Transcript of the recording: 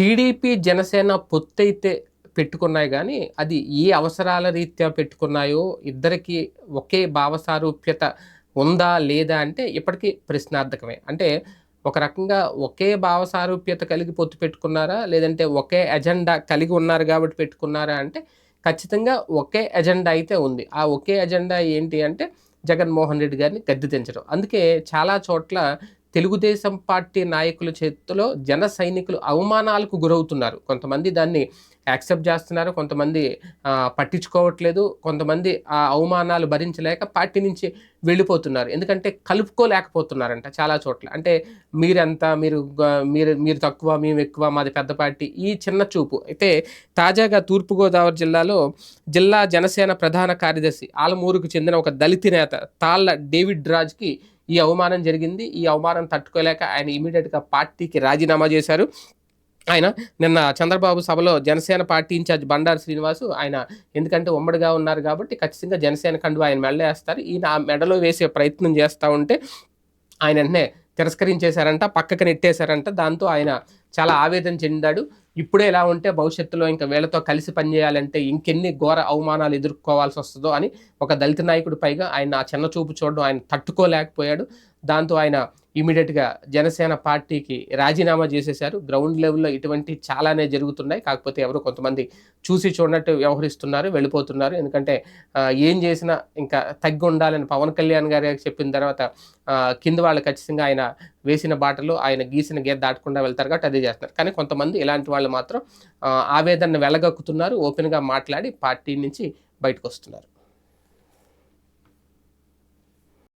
TDP Janasena పొత్తైతే పెట్టుకున్నాయి కానీ అది ఏ అవసరాల రీత్యా పెట్టుకున్నాయో ఇద్దరికి ఒకే భావ సారూప్యత ఉందా లేదా అంటే ఇప్పటికీ ప్రశ్నార్థకమే. అంటే ఒక రకంగా ఒకే భావసారూప్యత కలిగి పొత్తు పెట్టుకున్నారా? లేదంటే ఒకే ఎజెండా కలిగి ఉన్నారు కాబట్టి పెట్టుకున్నారా? అంటే ఖచ్చితంగా ఒకే ఎజెండా అయితే ఉంది. ఆ ఒకే ఎజెండా ఏంటి అంటే జగన్మోహన్ రెడ్డి గారిని గద్దె దించడం అందుకే చాలా చోట్ల తెలుగుదేశం పార్టీ నాయకుల చేతిలో జన సైనికులు అవమానాలకు గురవుతున్నారు. కొంతమంది దాన్ని యాక్సెప్ట్ చేస్తున్నారు కొంతమంది పట్టించుకోవట్లేదు కొంతమంది ఆ అవమానాలు భరించలేక పార్టీ నుంచి వెళ్ళిపోతున్నారు. ఎందుకంటే కలుపుకోలేకపోతున్నారంట చాలా చోట్ల. అంటే మీరంతా మీరు మీరు మీరు తక్కువ మేము ఎక్కువ మాది పెద్ద పార్టీ ఈ చిన్న చూపు. అయితే తాజాగా తూర్పుగోదావరి జిల్లాలో జిల్లా జనసేన ప్రధాన కార్యదర్శి ఆలమూరుకు చెందిన ఒక దళిత నేత తాళ్ళ డేవిడ్ రాజ్కి ఈ అవమానం జరిగింది. ఈ అవమానం తట్టుకోలేక ఆయన ఇమీడియట్గా పార్టీకి రాజీనామా చేశారు. ఆయన నిన్న చంద్రబాబు సభలో జనసేన పార్టీ ఇన్ఛార్జ్ బండారు శ్రీనివాసు ఆయన ఎందుకంటే ఉమ్మడిగా ఉన్నారు కాబట్టి ఖచ్చితంగా జనసేన కండు ఆయన మెడలేస్తారు ఈయన ఆ మెడలో వేసే ప్రయత్నం చేస్తూ ఉంటే ఆయన వెంటనే తిరస్కరించేశారంట పక్కకి నెట్టేశారంట. దాంతో ఆయన చాలా ఆవేదన చెందాడు. ఇప్పుడే ఇలా ఉంటే భవిష్యత్తులో ఇంకా వీళ్ళతో కలిసి పనిచేయాలంటే ఇంకెన్ని ఘోర అవమానాలు ఎదుర్కోవాల్సి వస్తుందో అని ఒక దళిత నాయకుడు పైగా ఆయన ఆ చిన్న చూపు చూడడం ఆయన తట్టుకోలేకపోయాడు. దాంతో ఆయన ఇమీడియట్గా జనసేన పార్టీకి రాజీనామా చేసేశారు. గ్రౌండ్ లెవెల్లో ఇటువంటి చాలానే జరుగుతున్నాయి. కాకపోతే ఎవరు కొంతమంది చూసి చూడనట్టు వ్యవహరిస్తున్నారు వెళ్ళిపోతున్నారు. ఎందుకంటే ఏం చేసినా ఇంకా తగ్గి ఉండాలని పవన్ కళ్యాణ్ గారు చెప్పిన తర్వాత కింద వాళ్ళు ఖచ్చితంగా ఆయన వేసిన బాటలు ఆయన గీసిన గీత దాటకుండా వెళ్తారు కాబట్టి అదే చేస్తున్నారు. కానీ కొంతమంది ఇలాంటి వాళ్ళు మాత్రం ఆవేదనను వెళ్ళగక్కుతున్నారు ఓపెన్గా మాట్లాడి పార్టీ నుంచి బయటకు వస్తున్నారు